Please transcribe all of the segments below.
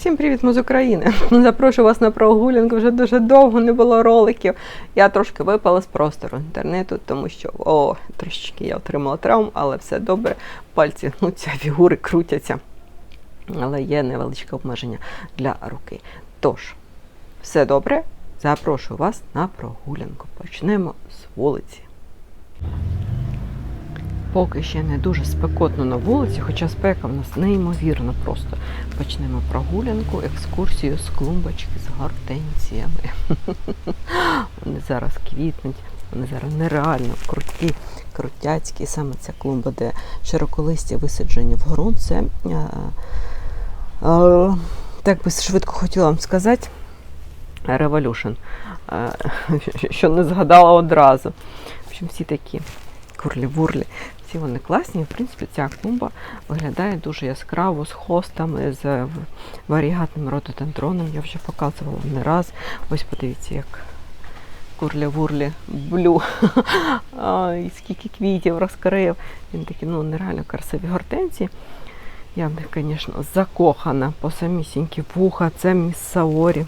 Всім привіт, ми з України. Запрошую вас на прогулянку. Вже дуже довго не було роликів. Я трошки випала з простору інтернету, тому що о, трошечки я отримала травм, але все добре. Пальці гнуться, фігури крутяться. Але є невеличке обмеження для руки. Тож, все добре. Запрошую вас на прогулянку. Почнемо з вулиці. Поки ще не дуже спекотно на вулиці, хоча спека в нас неймовірно просто. Почнемо прогулянку, екскурсію з клумбочки з гортензіями. Вони зараз квітнуть, вони зараз нереально круті, крутяцькі. Саме ця клумба, де широколисті висаджені в ґрунт. Е, е, так би швидко хотіла вам сказати, е, що не згадала одразу. В общем, всі такі курлі-бурлі. Всі вони класні. В принципі, ця клумба виглядає дуже яскраво з хостами, з варігатним рододендроном. Я вже показувала не раз. Ось подивіться, як курлі-бурлі блю. А, І скільки квітів розкрив. Він такі ну, нереально красиві гортензії. Я в них, звісно, закохана по самісінькі вуха. Це міс Саорі.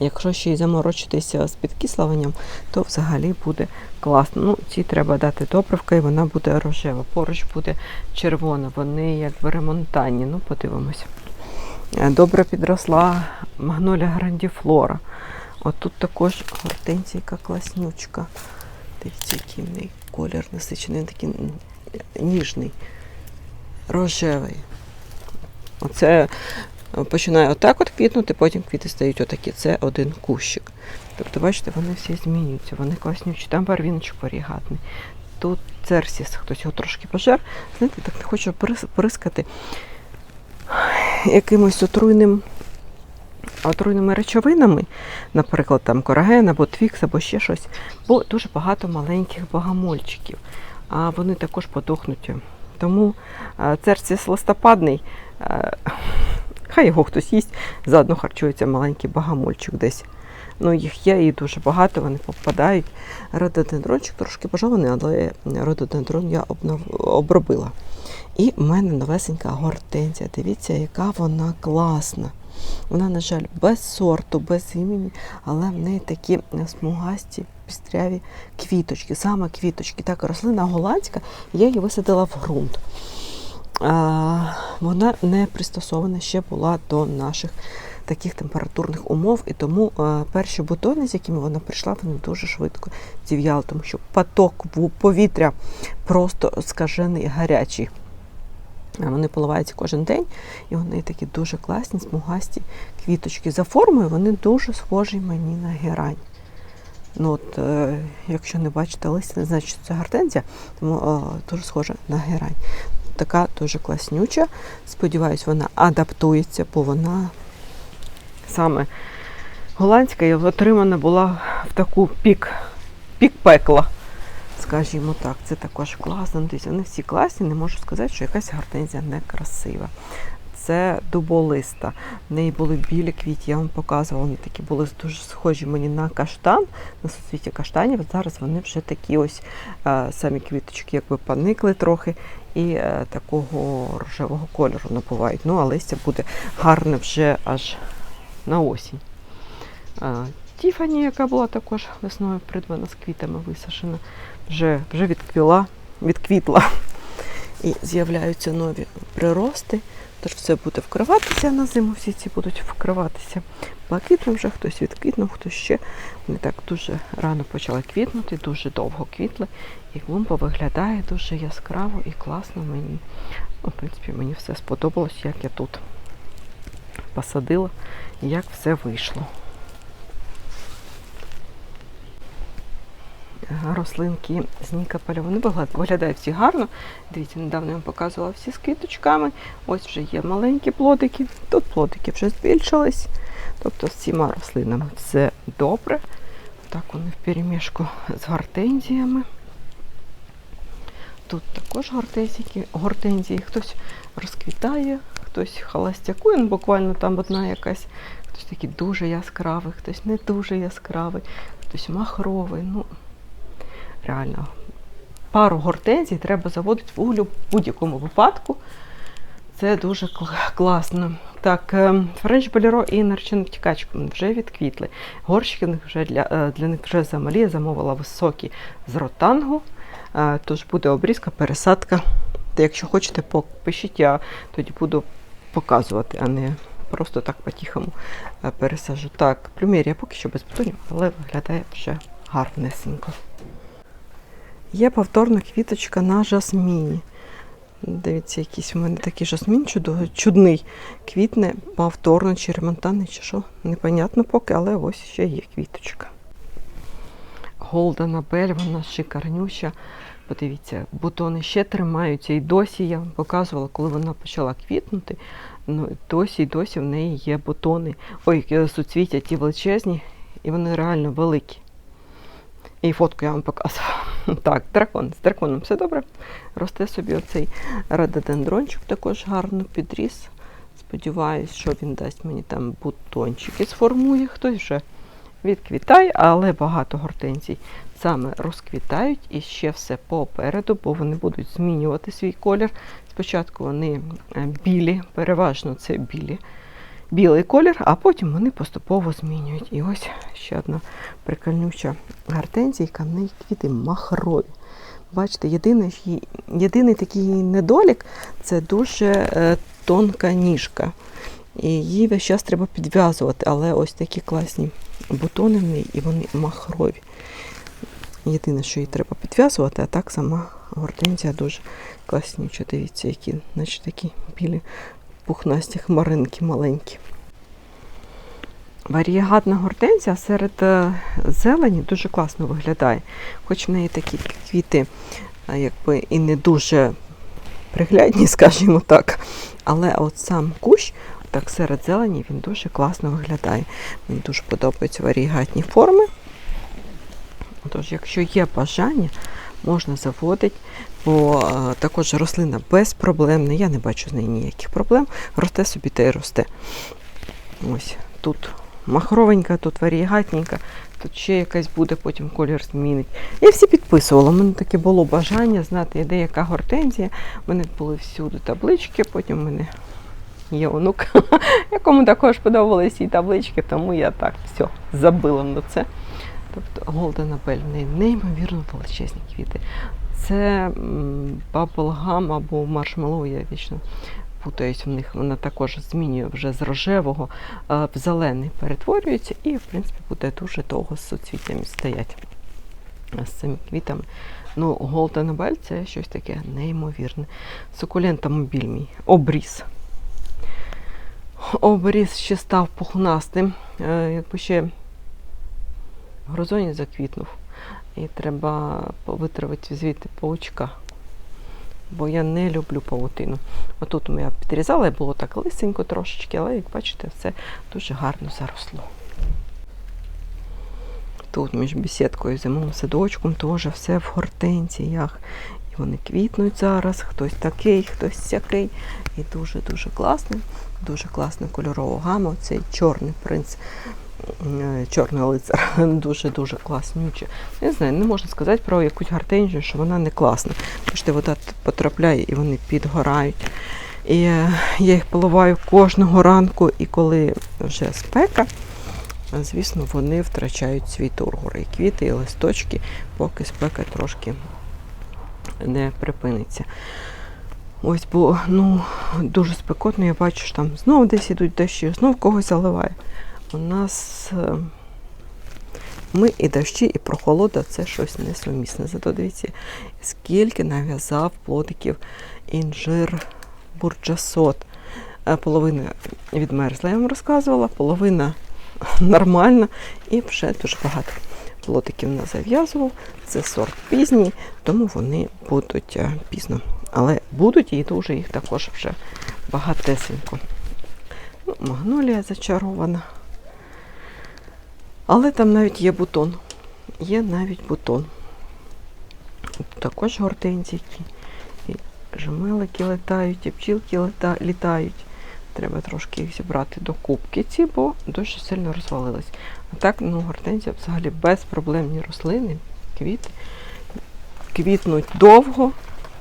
Якщо ще й заморочитися з підкислюванням, то взагалі буде класно. Ну, ці треба дати добривка, і вона буде рожева. Поруч буде червона. Вони як в ремонтані. Ну, подивимось. Е, Добре підросла магнолія грандіфлора. От тут також гортензійка класнючка. Дивіться, який в неї колір насичений, такий ніжний, рожевий. Оце починає отак от квітнути, потім квіти стають отакі. Це один кущик. Тобто, бачите, вони всі змінюються, вони класнючі. Там барвіночок варігатний. Тут церсіс, хтось його трошки пожер. Знаєте, так не хочу прискати якимось отруйним, отруйними речовинами, наприклад, там кораген або твікс, або ще щось, бо дуже багато маленьких богомольчиків, а вони також подохнуть. Тому е, листопадний, хай його хтось їсть, заодно харчується маленький богомольчик десь. Ну, їх є і дуже багато, вони попадають. Рододендрончик трошки пожований, але рододендрон я обробила. І в мене новесенька гортензія. Дивіться, яка вона класна. Вона, на жаль, без сорту, без імені, але в неї такі смугасті, пістряві квіточки, саме квіточки. Так, рослина голландська, я її висадила в ґрунт. Вона не пристосована ще була до наших таких температурних умов, і тому е, перші бутони, з якими вона прийшла, вони дуже швидко зів'яли, тому що поток повітря просто скажений гарячий. Вони поливаються кожен день, і вони такі дуже класні, смугасті квіточки. За формою вони дуже схожі мені на герань. Ну, от, е, якщо не бачите листя, не значить, що це гортензія, тому е, дуже схожа на герань. Така дуже класнюча. Сподіваюсь, вона адаптується, бо вона саме голландська і отримана була в таку пік, пік пекла. Скажімо так, це також класно. Тобто вони всі класні, не можу сказати, що якась гортензія не красива. Це дуболиста. В неї були білі квіті, я вам показувала. Вони такі були дуже схожі мені на каштан, на суцвіття каштанів. Зараз вони вже такі ось е, самі квіточки, якби поникли трохи, і е, такого рожевого кольору набувають. Ну, а листя буде гарне вже аж на осінь. Тіфані, яка була також весною придбана з квітами висушена, вже, вже відквіла, відквітла. І з'являються нові прирости. Тож все буде вкриватися на зиму, всі ці будуть вкриватися блакитним вже, хтось відквітнув, хтось ще. Вони так дуже рано почали квітнути, дуже довго квітли. І клумба виглядає дуже яскраво і класно мені. Ну, в принципі, мені все сподобалось, як я тут посадила і як все вийшло. Рослинки з Нікополя. Вони виглядають всі гарно. Дивіться, недавно я вам показувала всі з квіточками. Ось вже є маленькі плодики. Тут плодики вже збільшились. Тобто з цими рослинами все добре. Так вони в перемішку з гортензіями. Тут також гортензії, гортензії. Хтось розквітає, хтось холостякує, ну, буквально там одна якась. Хтось такий дуже яскравий, хтось не дуже яскравий, хтось махровий. Ну, реально. Пару гортензій треба заводити в углю в будь-якому випадку. Це дуже кл- класно. Так, френч боліро і наречена втікачка вже відквітли. Горщики вже для, е, для них вже замалі. Я замовила високі з ротангу. Е, Тож буде обрізка, пересадка. Та якщо хочете, пишіть, я тоді буду показувати, а не просто так по-тихому е, пересаджу. Так, плюмерія поки що без бутонів, але виглядає вже гарнесенько. Є повторна квіточка на жасміні. Дивіться, якийсь у мене такий жасмін чудо- чудний. Квітне повторно, чи ремонтанний, чи що. Непонятно поки, але ось ще є квіточка. Голдена Бель, вона шикарнюща. Подивіться, бутони ще тримаються. І досі я вам показувала, коли вона почала квітнути. Ну, досі і досі в неї є бутони. Ой, е, суцвіття ті величезні, і вони реально великі. І фотку я вам показувала. Так, дракон. З драконом все добре. Росте собі оцей рододендрончик також гарно підріс. Сподіваюсь, що він дасть мені там бутончики сформує. Хтось вже відквітає, але багато гортензій саме розквітають і ще все попереду, бо вони будуть змінювати свій колір. Спочатку вони е, білі, переважно це білі. Білий колір, а потім вони поступово змінюють. І ось ще одна прикольнюча гортензійка, в неї квіти махрові. Бачите, єдиний, єдиний такий недолік це дуже е, тонка ніжка. І її весь час треба підв'язувати, але ось такі класні бутони в неї, і вони махрові. Єдине, що її треба підв'язувати, а так сама гортензія дуже класнюча. Дивіться, які, наче такі білі пухнасті хмаринки маленькі. Варієгатна гортензія серед е, зелені дуже класно виглядає. Хоч в неї такі квіти е, якби і не дуже приглядні, скажімо так. Але от сам кущ, так серед зелені, він дуже класно виглядає. Мені дуже подобаються варієгатні форми. Тож, якщо є бажання, можна заводити, бо е, також рослина безпроблемна, я не бачу з неї ніяких проблем. Росте собі та й росте. Ось тут махровенька, тут варієгатненька, тут ще якась буде, потім колір змінить. Я всі підписувала. У мене таке було бажання знати, де яка гортензія. У мене були всюди таблички, потім в мене є онук, якому також подобались ці таблички, тому я так все забила на це. Тобто Голден Апель в неї неймовірно величезні квіти. Це баблгам або маршмеллоу, я вічно путаюсь в них. Вона також змінює вже з рожевого е, в зелений перетворюється і, в принципі, буде дуже довго з суцвіттями стоять з цими квітами. Ну, Голден Апель це щось таке неймовірне. Сукулента мобіль мій. Обріз. Обріз ще став пухнастим. Е, Якби ще в горизоні заквітнув. І треба витравити звідти паучка. Бо я не люблю павутину. Отут я підрізала, було так лисенько трошечки, але, як бачите, все дуже гарно заросло. Тут між бесідкою і зимовим садочком теж все в гортензіях. І вони квітнуть зараз, хтось такий, хтось сякий. І дуже-дуже класно. Дуже класна кольорова гама. Цей чорний принц чорний лицар дуже-дуже класнюче. Не знаю, не можна сказати про якусь гортензію, що вона не класна. Бачите, вода потрапляє і вони підгорають. І е, я їх поливаю кожного ранку, і коли вже спека, е, звісно, вони втрачають свій тургор. І квіти, і листочки, поки спека трошки не припиниться. Ось, бо ну, дуже спекотно, я бачу, що там знову десь ідуть дощі, знову когось заливає. У нас е, ми і дощі, і прохолода це щось несумісне. Зато дивіться, скільки нав'язав плодиків інжир бурджасот. Е, Половина відмерзла, я вам розказувала, половина нормальна і вже дуже багато плодиків не зав'язував. Це сорт пізній, тому вони будуть е, пізно. Але будуть і дуже їх також вже багатесенько. Ну, магнолія зачарована. Але там навіть є бутон. Є навіть бутон. Також гортензійки. І жмелики летають, і пчілки літають. Треба трошки їх зібрати до кубки ці, бо дуже сильно розвалились. А так, ну, гортензія взагалі безпроблемні рослини, квіти. Квітнуть довго,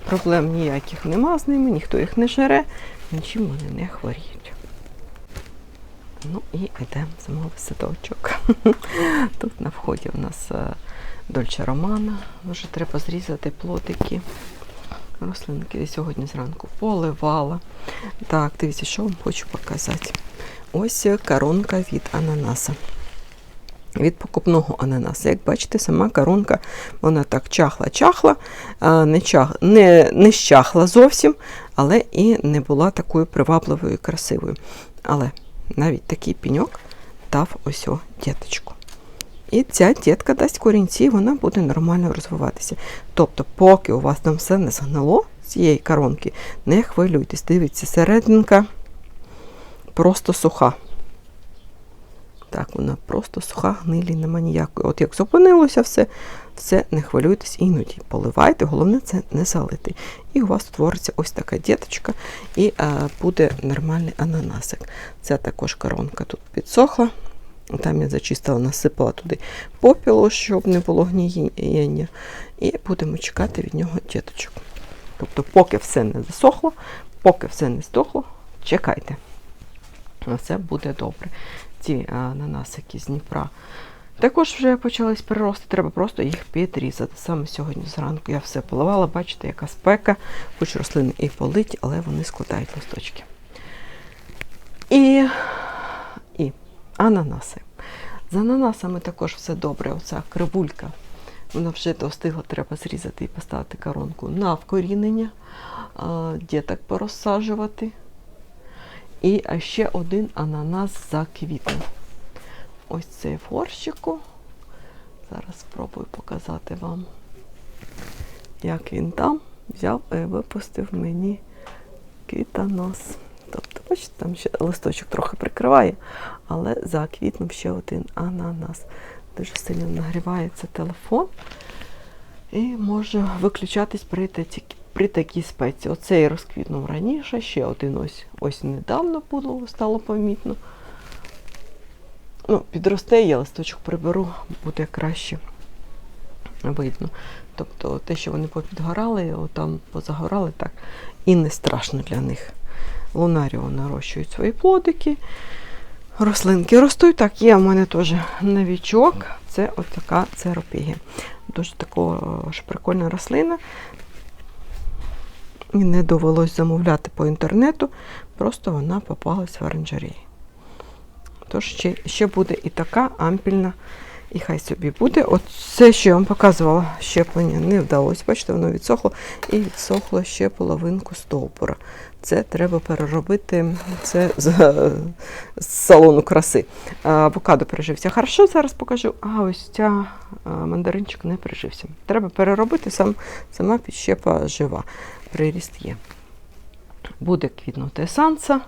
проблем ніяких нема з ними, ніхто їх не жере, нічим вони не хворіють. Ну і йдемо в зимовий садочок. Тут на вході у нас е, Дольче Романа. Вже треба зрізати плотики. Рослинки я сьогодні зранку поливала. Так, дивіться, що вам хочу показати. Ось е, коронка від ананаса. Від покупного ананаса. Як бачите, сама коронка, вона так чахла-чахла, не, чах, не, не щахла зовсім, але і не була такою привабливою і красивою. Але навіть такий пеньок дав ось о діточку. І ця дітка дасть корінці, і вона буде нормально розвиватися. Тобто, поки у вас там все не згнило з цієї коронки, не хвилюйтесь. Дивіться, серединка просто суха. Так, вона просто суха, гнилі, нема ніякої. От як зупинилося все, все, не хвилюйтесь, іноді поливайте, головне це не залити. І у вас твориться ось така діточка, і а, буде нормальний ананасик. Ця також коронка тут підсохла. Там я зачистила, насипала туди попілу, щоб не було гнієння. І будемо чекати від нього діточок. Тобто, поки все не засохло, поки все не здохло, чекайте. Все буде добре. Ці ананасики з Дніпра також вже почались перерости, треба просто їх підрізати. Саме сьогодні зранку я все поливала, бачите, яка спека, хоч рослини і политі, але вони складають листочки. І, і ананаси. З ананасами також все добре. Оця кривулька. Вона вже достигла, треба зрізати і поставити коронку на вкорінення, діток порозсаджувати. І ще один ананас заквітнув. Ось цей в горщику. Зараз спробую показати вам, як він там взяв і випустив мені квітонос. Тобто, бачите, там ще листочок трохи прикриває, але заквітнув ще один ананас. Дуже сильно нагрівається телефон і може виключатись при, при такій спеці. Оцей розквітнув раніше, ще один ось ось недавно було, стало помітно. Ну, Підросте, я листочок приберу, буде краще видно. Тобто те, що вони попідгорали, там позагорали, так і не страшно для них. Лунаріо нарощують свої плодики. Рослинки ростуть. Так, є в мене теж новічок. Це ось така церопігія. Дуже такого ж прикольна рослина. І не довелось замовляти по інтернету, просто вона попалась в оранжереї. Тож ще, ще буде і така ампільна, і хай собі буде. От все, що я вам показувала, щеплення не вдалося. Бачите, воно відсохло і відсохло ще половинку стовбура. Це треба переробити це з, з салону краси. Авокадо пережився. Хорошо, зараз покажу. А ось ця мандаринчик не пережився. Треба переробити, сам, сама підщепа жива. Приріст є. Буде квітнути санса.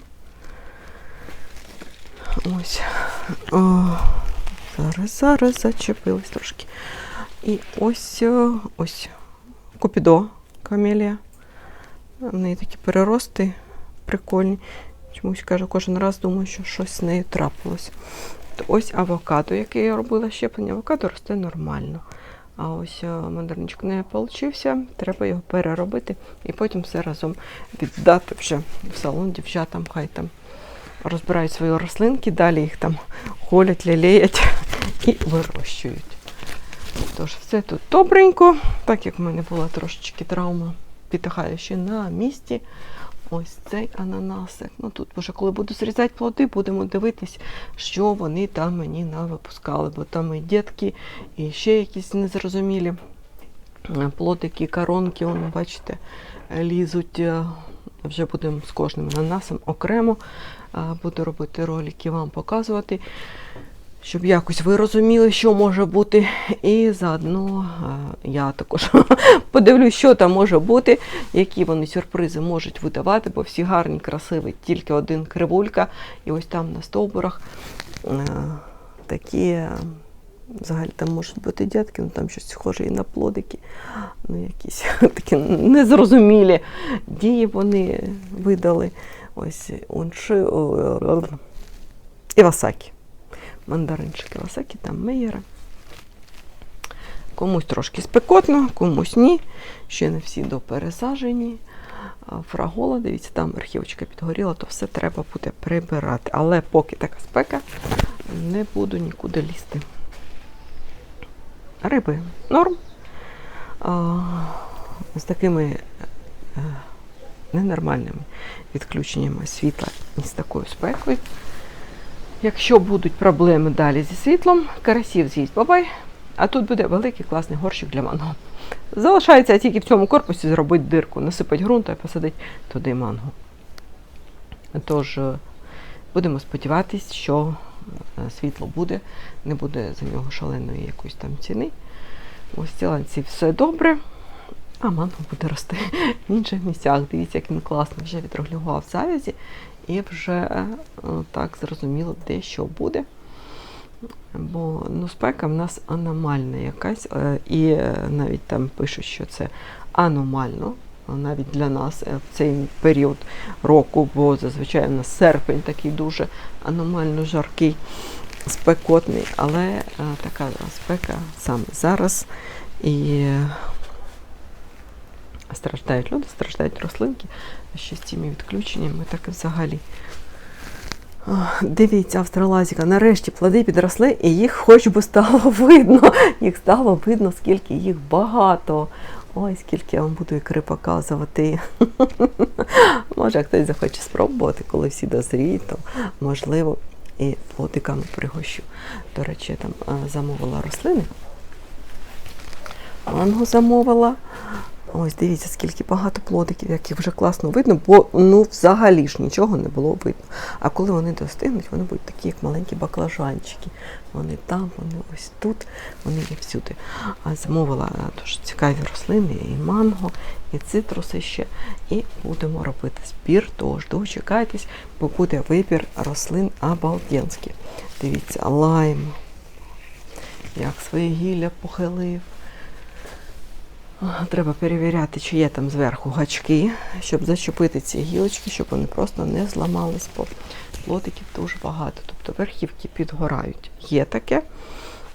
Ось. О, зараз, зараз зачепилась трошки. І ось ось Купідо камелія. В неї такі перерости прикольні. Чомусь кажу, кожен раз думаю, що щось з нею трапилось. То ось авокадо, яке я робила щеплення, авокадо росте нормально. А ось мандаринчик не получився, треба його переробити і потім все разом віддати вже в салон дівчатам, хай там розбирають свої рослинки, далі їх там холять, лялеять і вирощують. Тож, все тут добренько, так як в мене була трошечки травма, підтихає ще на місці. Ось цей ананасик. Ну тут вже коли буду зрізати плоди, будемо дивитись, що вони там мені навипускали. Бо там і дітки, і ще якісь незрозумілі плодики, коронки, воно, бачите, лізуть. Вже будемо з кожним ананасом окремо. Буду робити ролики, вам показувати, щоб якось ви розуміли, що може бути. І заодно я також подивлюсь, що там може бути, які вони сюрпризи можуть видавати, бо всі гарні, красиві, тільки один кривулька. І ось там на стовбурах такі. Взагалі там можуть бути дітки, ну там щось схоже і на плодики, ну якісь такі незрозумілі дії вони видали. Ось Івасакі. Мандаринчик Івасакі, там меєра. Комусь трошки спекотно, комусь ні. Ще не всі допересажені. фрагола, дивіться, там верхівочка підгоріла, то все треба буде прибирати. Але поки така спека, не буду нікуди лізти. Риби норм. А, з такими е, ненормальними відключеннями світла і з такою спекою. Якщо будуть проблеми далі зі світлом, карасів з'їсть бабай, а тут буде великий класний горщик для манго. Залишається тільки в цьому корпусі зробити дирку, насипати ґрунту і посадити туди манго. Тож е, будемо сподіватися, що е, світло буде, не буде за нього шаленої якоїсь там ціни. Ось в ціланці все добре. А манго буде рости в інших місцях. Дивіться, як він класно вже відрегулював завязі і вже е, так зрозуміло, де що буде. Бо ну, спека в нас аномальна якась, е, і е, навіть там пишуть, що це аномально, навіть для нас в цей період року, бо зазвичай у нас серпень такий дуже аномально жаркий, спекотний, але така спека саме зараз. І страждають люди, страждають рослинки, а ще з цими відключеннями, так і взагалі. Дивіться, австралазіка, нарешті плоди підросли, і їх хоч би стало видно. Їх стало видно, скільки їх багато. Ой, скільки я вам буду ікри показувати. Може, хтось захоче спробувати, коли всі дозріють, то можливо і плодиками пригощу. До речі, я там замовила рослини. Манго замовила. Ось дивіться, скільки багато плодиків, яких вже класно видно, бо ну взагалі ж нічого не було видно. А коли вони достигнуть, вони будуть такі, як маленькі баклажанчики. Вони там, вони ось тут, вони є всюди. А замовила дуже цікаві рослини, і манго, і цитруси ще. І будемо робити збір, тож дочекайтесь, бо буде вибір рослин обалденський. Дивіться, лайм, як своє гілля похилив. Треба перевіряти, чи є там зверху гачки, щоб зачепити ці гілочки, щоб вони просто не зламались, бо плотиків дуже багато. Тобто верхівки підгорають. Є таке,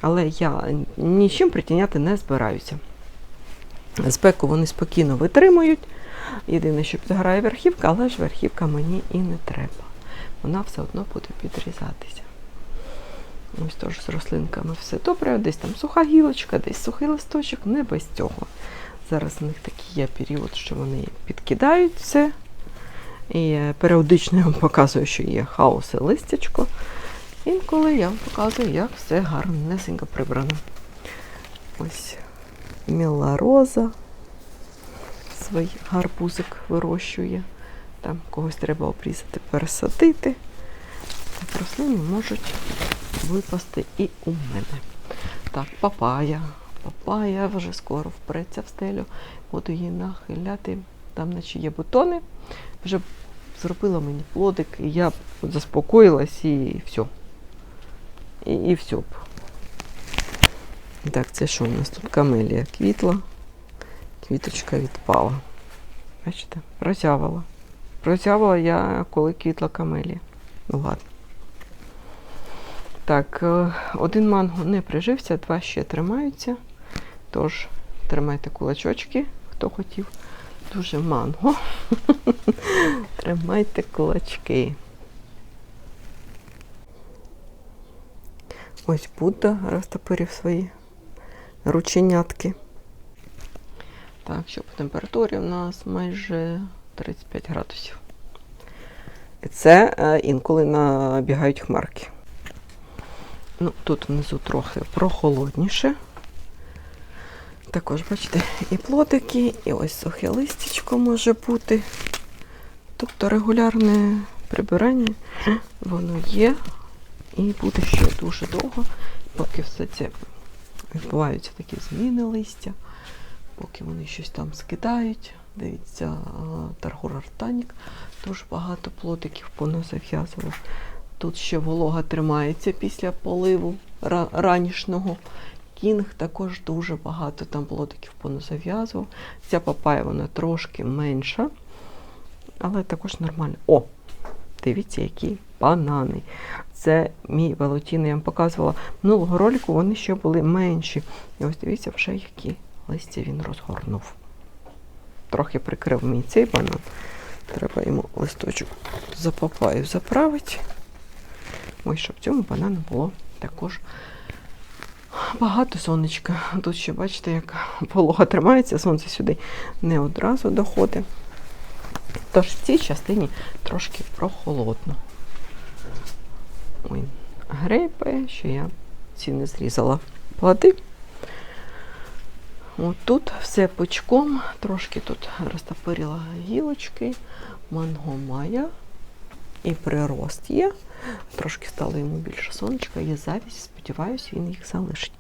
але я нічим притіняти не збираюся. Спеку вони спокійно витримують. Єдине, що підгорає верхівка, але ж верхівка мені і не треба. Вона все одно буде підрізатися. Ось теж з рослинками все добре, десь там суха гілочка, десь сухий листочок, не без цього. Зараз у них такий є період, що вони підкидають все. І періодично я вам показую, що є хаос і листячко. Інколи я вам показую, як все гарнесенько прибрано. Ось міла роза свій гарбузик вирощує. Там когось треба обрізати, пересадити. Рослини можуть випасти і у мене. Так, папая. Папая вже скоро впреться в стелю. Буду її нахиляти. Там наче є бутони. Вже зробила мені плодик, і я заспокоїлась і все. І, і все. Так, це що у нас тут камелія квітла. Квіточка відпала. Бачите, прозявила. Прозявила я, коли квітла камелія. Ну ладно. Так, е, один манго не прижився, два ще тримаються. Тож, тримайте кулачочки, хто хотів. Дуже манго. Тримайте кулачки. Ось Будда розтопирив свої рученятки. Так, що по температурі у нас майже 35 градусів. І це е, інколи набігають хмарки. Ну, Тут внизу трохи прохолодніше. Також, бачите, і плотики, і ось сухе листячко може бути. Тобто регулярне прибирання, воно є і буде ще дуже довго, поки все це відбуваються такі зміни листя, поки вони щось там скидають. Дивіться, Таргур Артанік, дуже багато плотиків поназав'язував. Тут ще волога тримається після поливу ранішнього. Кінг також дуже багато там плодиків поназав'язував. Ця папая вона трошки менша, але також нормально. О! Дивіться, які банани. Це мій велотін, я вам показувала. Минулого ролику вони ще були менші. І ось дивіться, вже які листя він розгорнув. трохи прикрив мій цей банан. Треба йому листочок за папаю заправити. Ось, щоб цьому банану було також багато сонечка. Тут ще бачите, як полога тримається, сонце сюди не одразу доходить. Тож в цій частині трошки прохолодно. Ой, грейпи, що я ці не зрізала плоди. От тут все пучком, трошки тут розтопирила гілочки, манго має і прирост є. Трошки стало йому більше сонечка, є завість, сподіваюся, він їх залишить.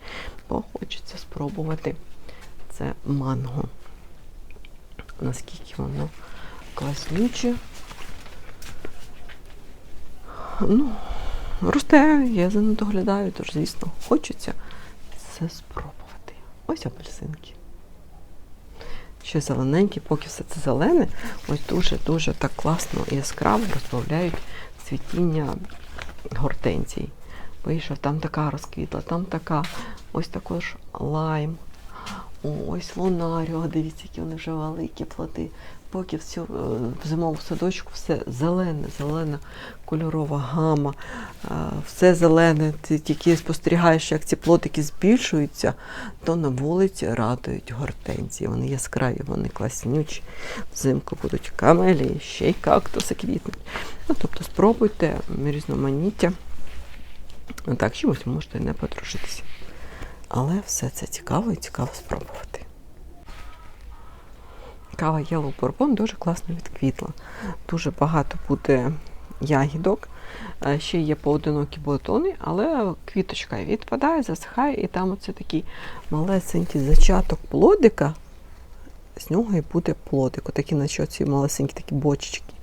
Бо хочеться спробувати це манго. Наскільки воно класнюче. Ну, росте, я за ним доглядаю, тож, звісно, хочеться це спробувати. Ось апельсинки. Ще зелененькі, поки все це зелене, ось дуже-дуже так класно і яскраво розбавляють цвітіння гортензій. Вийшов, там така розквітла, там така, ось також лайм. Ось лунаріо, дивіться, які вони вже великі плоди. Поки в, цю, в зимовому садочку все зелене, зелена кольорова гама, е, все зелене. Ти тільки спостерігаєш, як ці плотики збільшуються, то на вулиці радують гортензії. Вони яскраві, вони класнючі. Взимку будуть камелії, ще й кактуси квітнуть. Ну, тобто спробуйте різноманіття. Так, чимось можете не подружитися. Але все це цікаво і цікаво спробувати. Кава Yellow Bourbon дуже класно відквітла. Дуже багато буде ягідок. Е, Ще є поодинокі бутони, але квіточка відпадає, засихає, і там оце такий малесенький зачаток плодика. З нього і буде плодик. Отакі, наче ці малесенькі такі бочечки.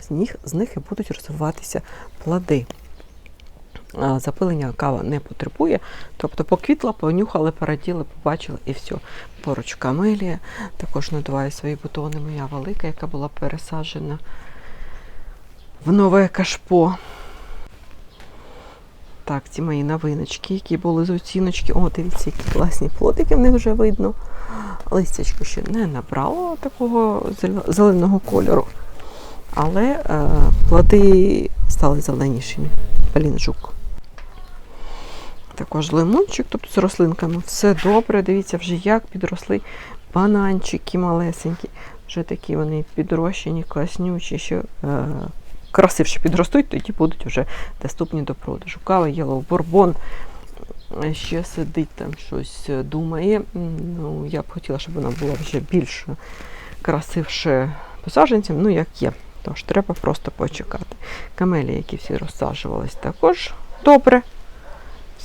З них, з них і будуть розвиватися плоди. Запилення кава не потребує. Тобто поквітла, понюхали, пораділи, побачили і все. Поруч камелія також надуває свої бутони. Моя велика, яка була пересаджена в нове кашпо. Так, ці мої новиночки, які були з оціночки. О, дивіться, які класні плодики в них вже видно. Листячко ще не набрало такого зеленого кольору. Але е, плоди стали зеленішими. Блін, жук. Також лимончик, тобто з рослинками. Все добре. Дивіться, вже як підросли бананчики малесенькі. Вже такі вони підрощені, класнючі, що е, красивше підростуть, тоді будуть вже доступні до продажу. Кава, Yellow Bourbon е, ще сидить там щось е, думає. Ну, я б хотіла, щоб вона була вже більш красивше посадженцям, ну як є. Тож треба просто почекати. Камелії, які всі розсаджувались, також добре.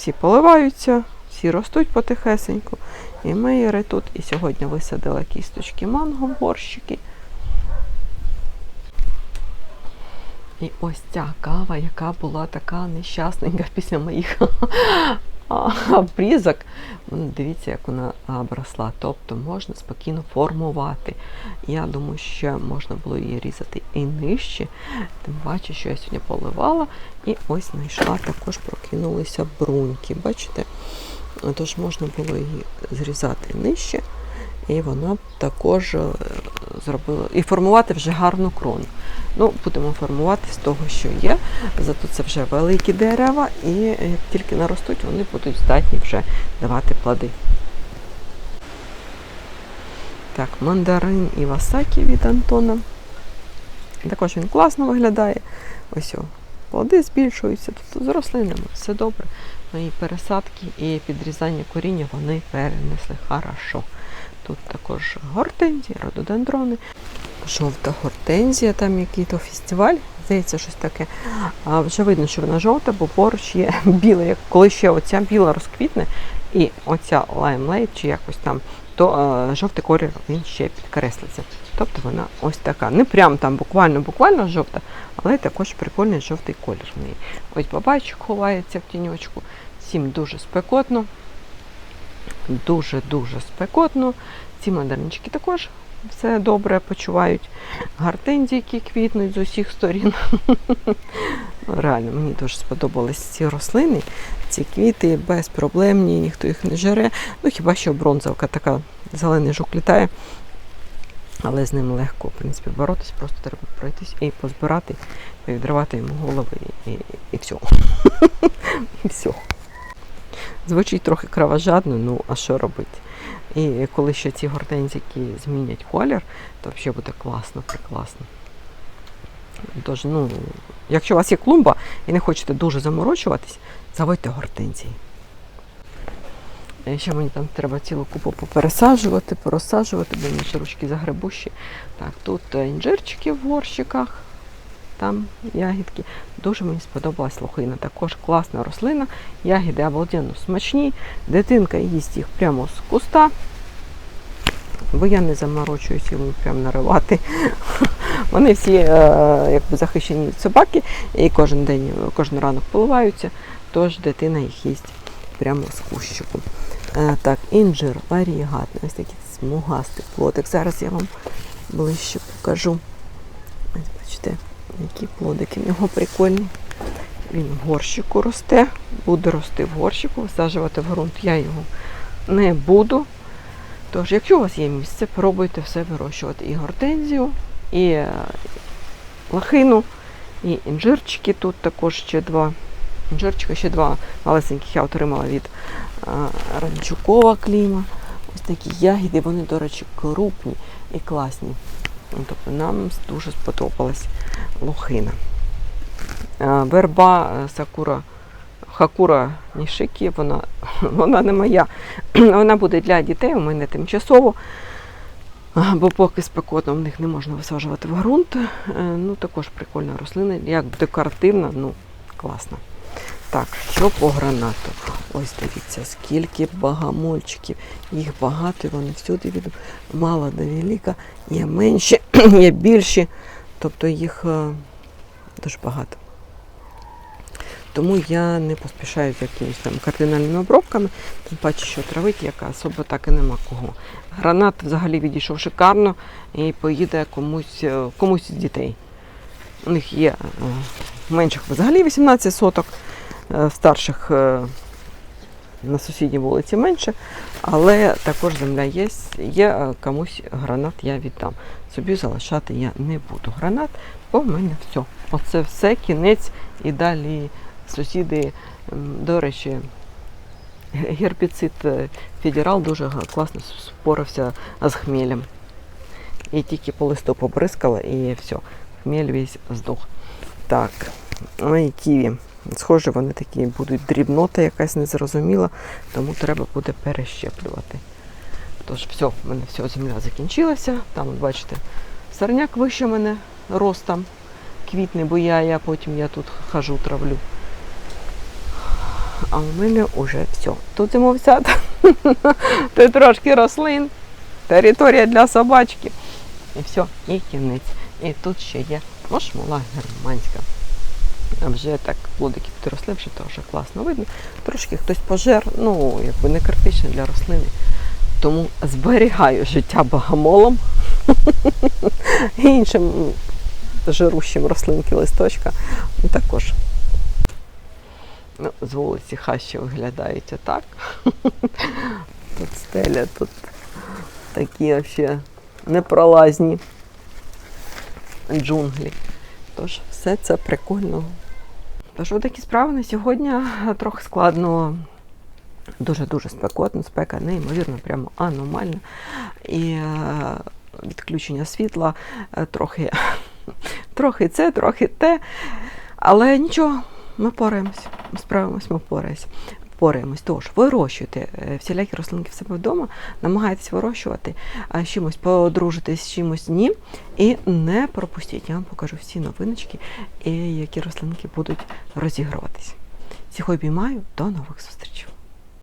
Всі поливаються, всі ростуть потихесеньку. І мейери тут. І сьогодні висадила кісточки манго, борщики. І ось ця кава, яка була така нещасненька після моїх обрізок. Дивіться, як вона обросла. Тобто можна спокійно формувати. Я думаю, що можна було її різати і нижче. Тим паче, що я сьогодні поливала. І ось знайшла, також прокинулися бруньки. Бачите? Тож можна було її зрізати нижче. І вона також е, зробила і формувати вже гарну крону. Ну, будемо формувати з того, що є. Зато це вже великі дерева, і як тільки наростуть, вони будуть здатні вже давати плоди. Так, мандарин і васакі від Антона. Також він класно виглядає. Ось плоди збільшуються, тобто з рослинами все добре. Мої пересадки і підрізання коріння вони перенесли хорошо. Тут також гортензії, рододендрони, жовта гортензія, там який-то фестиваль, здається, щось таке. А вже видно, що вона жовта, бо поруч є біла. Як коли ще оця біла розквітне, і оця лаймлейт чи якось там, то е, жовтий колір він ще підкреслиться. Тобто вона ось така. Не прям там буквально-буквально жовта, але також прикольний жовтий колір в неї. Ось бабайчик ховається в тіньочку. Всім дуже спекотно. Дуже-дуже спекотно. Ці мандаринчики також все добре почувають. Гортензії, які квітнуть з усіх сторін. Реально, мені дуже сподобались ці рослини, ці квіти безпроблемні, ніхто їх не жере. Ну хіба що бронзовка така, зелений жук літає. Але з ним легко, в принципі, боротись, просто треба пройтись і позбирати, і відривати йому голови і, і, і все. і все. Звучить трохи кровожадно, ну а що робити? І коли ще ці гортензики змінять колір, то взагалі буде класно, прекрасно. Тож, ну, якщо у вас є клумба і не хочете дуже заморочуватись, заводьте гортензії. Ще мені там треба цілу купу попересаджувати, порозсаджувати, бо мені ще ручки загребущі. Так, тут е, інжирчики в горщиках, там ягідки. Дуже мені сподобалась лохина. Також класна рослина. Ягіди обалденно смачні. Дитинка їсть їх прямо з куста. Бо я не заморочуюсь їм прям наривати. Вони всі е, якби захищені від собаки і кожен день, кожен ранок поливаються, тож дитина їх їсть прямо з кущику. Е, так, інжир варігатний, ось такий смугастий плодик. Зараз я вам ближче покажу. Ось бачите, які плодики в нього прикольні. Він в горщику росте, буде рости в горщику, висаджувати в ґрунт я його не буду. Тож, якщо у вас є місце, пробуйте все вирощувати. І гортензію, і е, лохину, і інжирчики. Тут також ще два. Інжирчика ще два малесеньких я отримала від Ранчукова кліма. Ось такі ягіди, вони, до речі, крупні і класні. Ну, Тобто нам дуже сподобалась лохина. Верба е, сакура Хакура Нішики, вона, вона не моя. Вона буде для дітей, у мене тимчасово. Бо поки спекотно в них не можна висаджувати в ґрунт. Е, Ну, також прикольна рослина, як декоративна, ну, класна. Так, що по гранату? Ось дивіться, скільки багамольчиків. Їх багато, вони всюди від мала до велика. Є менші, є більші. Тобто їх е, дуже багато. Тому я не поспішаю з якимись там кардинальними обробками, тим паче, що травити, яка особо так і нема кого. Гранат взагалі відійшов шикарно і поїде комусь, е, комусь з дітей. У них є е, менших взагалі 18 соток, е, старших на сусідній вулиці менше, але також земля є. Є комусь гранат я віддам. Собі залишати я не буду. Гранат, бо в мене все. Оце все, кінець і далі сусіди, до речі, гербіцид е, федерал дуже класно спорався з хмелем. І тільки по листу побризкала і все, хмель весь здох. Так, ой, ківі. Схоже, вони такі будуть дрібнота якась незрозуміла, тому треба буде перещеплювати. Тож, все, в мене все, земля закінчилася. Там, бачите, сорняк вище мене ростом квітне, бо я, я потім я тут хожу, травлю. А у мене вже все. Тут зимов сад, тут трошки рослин, територія для собачки. І все, і кінець. І тут ще є мошмула германська. А вже так плодики підросли, вже теж класно видно. Трошки хтось пожер, ну якби не критично для рослини. Тому зберігаю життя богомолом іншим жирущим рослинки листочка також. Ну, з вулиці хащі виглядають отак. Тут стеля, тут такі взагалі непролазні джунглі. Тож все це прикольно. Тож такі справи на сьогодні трохи складно. Дуже-дуже спекотно, спека неймовірно, прямо аномальна. І е, відключення світла е, трохи, трохи це, трохи те. Але нічого, ми пораємось, справимось, ми впораємось. Впораємось. Тож, вирощуйте е, всілякі рослинки в себе вдома, намагайтесь вирощувати, а чимось подружитись, чимось ні. І не пропустіть, я вам покажу всі новиночки, і які рослинки будуть розігруватись. Всіх обіймаю, до нових зустрічей.